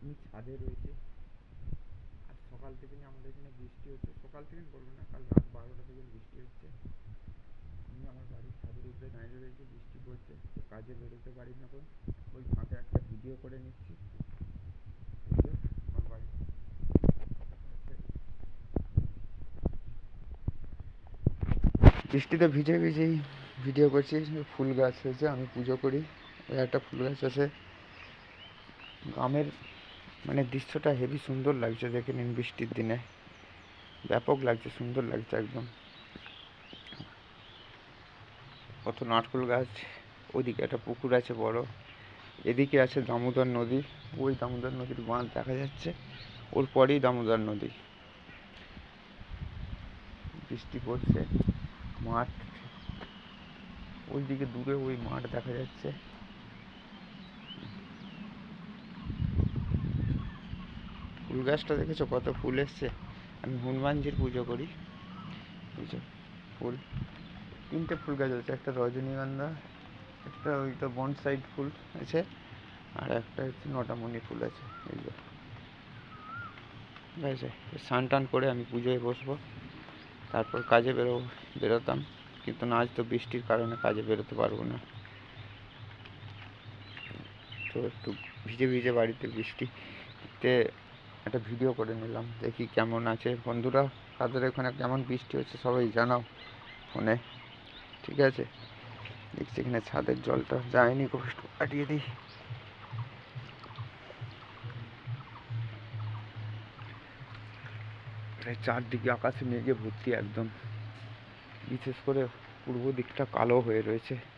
আমি ছাদে রয়েছে। আর সকাল থেকে আমাদের এখানে বৃষ্টি হচ্ছে। সকাল থেকে বলব না, কাল রাত বারোটা থেকে বৃষ্টি হচ্ছে। আমি আমার বাড়ির ছাদের উপরে দাঁড়িয়ে রয়েছি, বৃষ্টি পড়ছে। তো কাজে বেরোতে পারি না তো। ওই ফাঁকে একটা ভিডিও করে নিচ্ছি। আমার বাড়ি বৃষ্টিতে ভিজে ভিজেই ভিডিও করছি। ফুল গাছ হয়েছে, আমি পুজো করি। ওই একটা ফুল গাছ আছে। গ্রামের মানে দৃশ্যটা হেভি সুন্দর লাগছে, দেখে নিন বৃষ্টির দিনে। ব্যাপক লাগছে, সুন্দর লাগছে একদম। কত নারকেল গাছ, ওদিকে একটা পুকুর আছে বড়, এদিকে আছে দামোদর নদী, ওই দামোদর নদীর বাঁধ দেখা যাচ্ছে, ওর পরেই দামোদর নদী। বৃষ্টি পড়ছে, মাঠ, ওইদিকে দূরে ওই মাঠ দেখা যাচ্ছে। ফুল গাছটা দেখেছ? কত ফুল এসছে। আমি হনুমানজির পুজো করি। বুঝছ? ফুল। তিনটে ফুল গাছ আছে, একটা রজনীগন্ধা, একটা ওই তো বন সাইড ফুল আছে, আর একটা হচ্ছে নটামণি ফুল আছে, এই যে। ঠিক আছে? স্নান টান করে আমি পুজোয় বসবো। তারপর কাজে বেরোবো বেরোতাম। কিন্তু না, আজ তো বৃষ্টির কারণে কাজে বেরোতে পারব না। তো একটু ভিজে ভিজে বাড়িতে বৃষ্টিতে একটা ভিডিও করে নিলাম, দেখি কেমন আছে। বন্ধুরা, তাদের এখানে কেমন বৃষ্টি হচ্ছে, সবাই জানাও ফোনে। ঠিক আছে? দেখছি এখানে ছাদের জলটা। যায়নি কষ্ট কাটিয়ে দিই। চারদিকে আকাশে মেঘে ভর্তি একদম। বিশেষ করে পূর্ব দিকটা কালো হয়ে রয়েছে।